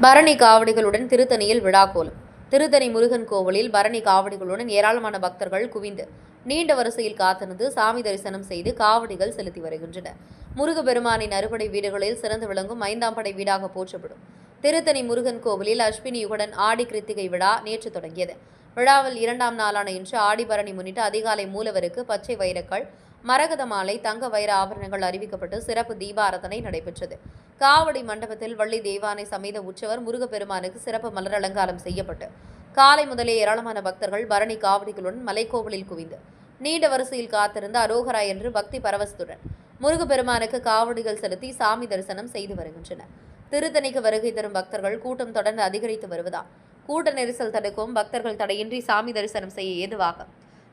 பரணி காவடிகளுடன் திருத்தணியில் விழாக்கோலம் திருத்தணி முருகன் கோவிலில் பரணி காவடிகளுடன் ஏராளமான பக்தர்கள் குவிந்து நீண்ட வரிசையில் காத்திருந்து சாமி தரிசனம் செய்து காவடிகள் செலுத்தி வருகின்றனர் முருகப்பெருமானின் அறுபடை வீடுகளில் சிறந்து விளங்கும் ஐந்தாம் படை வீடாக போற்றப்படும். திருத்தணி முருகன் கோவிலில் அஸ்வினியுடன் ஆடி கிருத்திகை விழா நேற்று தொடங்கியது. விழாவில் இரண்டாம் நாளான இன்று ஆடிபரணி முன்னிட்டு அதிகாலை மூலவருக்கு பச்சை வைரக்கள் மரகத மாலை தங்க வைர ஆபரணங்கள் அறிவிக்கப்பட்டு சிறப்பு தீபாரதனை நடைபெற்றது. காவடி மண்டபத்தில் வள்ளி தேவானை சமேத உற்சவர் முருகப்பெருமானுக்கு சிறப்பு மலர் அலங்காரம் செய்யப்பட்டு காலை முதலே ஏராளமான பக்தர்கள் பரணி காவடிகளுடன் மலைக்கோவிலில் குவிந்து நீண்ட வரிசையில் காத்திருந்த அரோகரா என்று பக்தி பரவசத்துடன் முருகப்பெருமானுக்கு காவடிகள் செலுத்தி சாமி தரிசனம் செய்து வருகின்றனர். திருத்தணிக்கு வருகை தரும் பக்தர்கள் கூட்டம் தொடர்ந்து அதிகரித்து வருவதால் கூட்ட நெரிசல் தடுக்கும் பக்தர்கள் தடையின்றி சாமி தரிசனம் செய்ய ஏதுவாக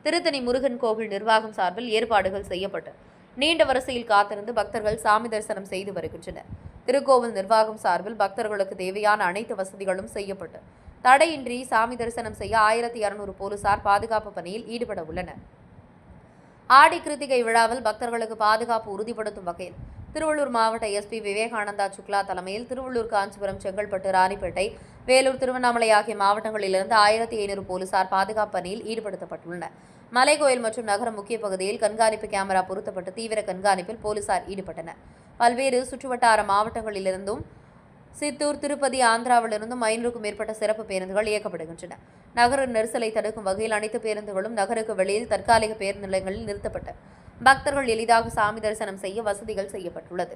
திருத்தணி முருகன் கோவில் நிர்வாகம் சார்பில் ஏற்பாடுகள் செய்யப்பட்டு நீண்ட வரிசையில் காத்திருந்து பக்தர்கள் சாமி தரிசனம் செய்து வருகின்றனர். திருக்கோவில் நிர்வாகம் சார்பில் பக்தர்களுக்கு தேவையான அனைத்து வசதிகளும் செய்யப்பட்டு தடையின்றி சாமி தரிசனம் செய்ய ஆயிரத்தி இருநூறு போலீசார் பாதுகாப்பு பணியில் ஈடுபட உள்ளனர். ஆடி கிருத்திகை விழாவில் பக்தர்களுக்கு பாதுகாப்பு உறுதிப்படுத்தும் வகையில் திருவள்ளூர் மாவட்ட எஸ்பி விவேகானந்தா சுக்லா தலைமையில் திருவள்ளூர் காஞ்சிபுரம் செங்கல்பட்டு ராணிப்பேட்டை வேலூர் திருவண்ணாமலை ஆகிய மாவட்டங்களிலிருந்து ஆயிரத்தி ஐநூறு போலீசார் பாதுகாப்பு பணியில் ஈடுபடுத்தப்பட்டுள்ளனர். மலைக்கோயில் மற்றும் நகர முக்கிய பகுதியில் கண்காணிப்பு கேமரா பொருத்தப்பட்டு தீவிர கண்காணிப்பில் போலீசார் ஈடுபட்டனர். பல்வேறு சுற்றுவட்டார மாவட்டங்களிலிருந்தும் சித்தூர் திருப்பதி ஆந்திராவிலிருந்தும் ஐநூறுக்கும் மேற்பட்ட சிறப்பு பேருந்துகள் இயக்கப்படுகின்றன. நகர நெரிசலை தடுக்கும் வகையில் அனைத்து பேருந்துகளும் நகருக்கு வெளியில் தற்காலிக பேருந்து நிலையங்களில் நிறுத்தப்பட்டு பக்தர்கள் எளிதாக சாமி தரிசனம் செய்ய வசதிகள் செய்யப்பட்டுள்ளது.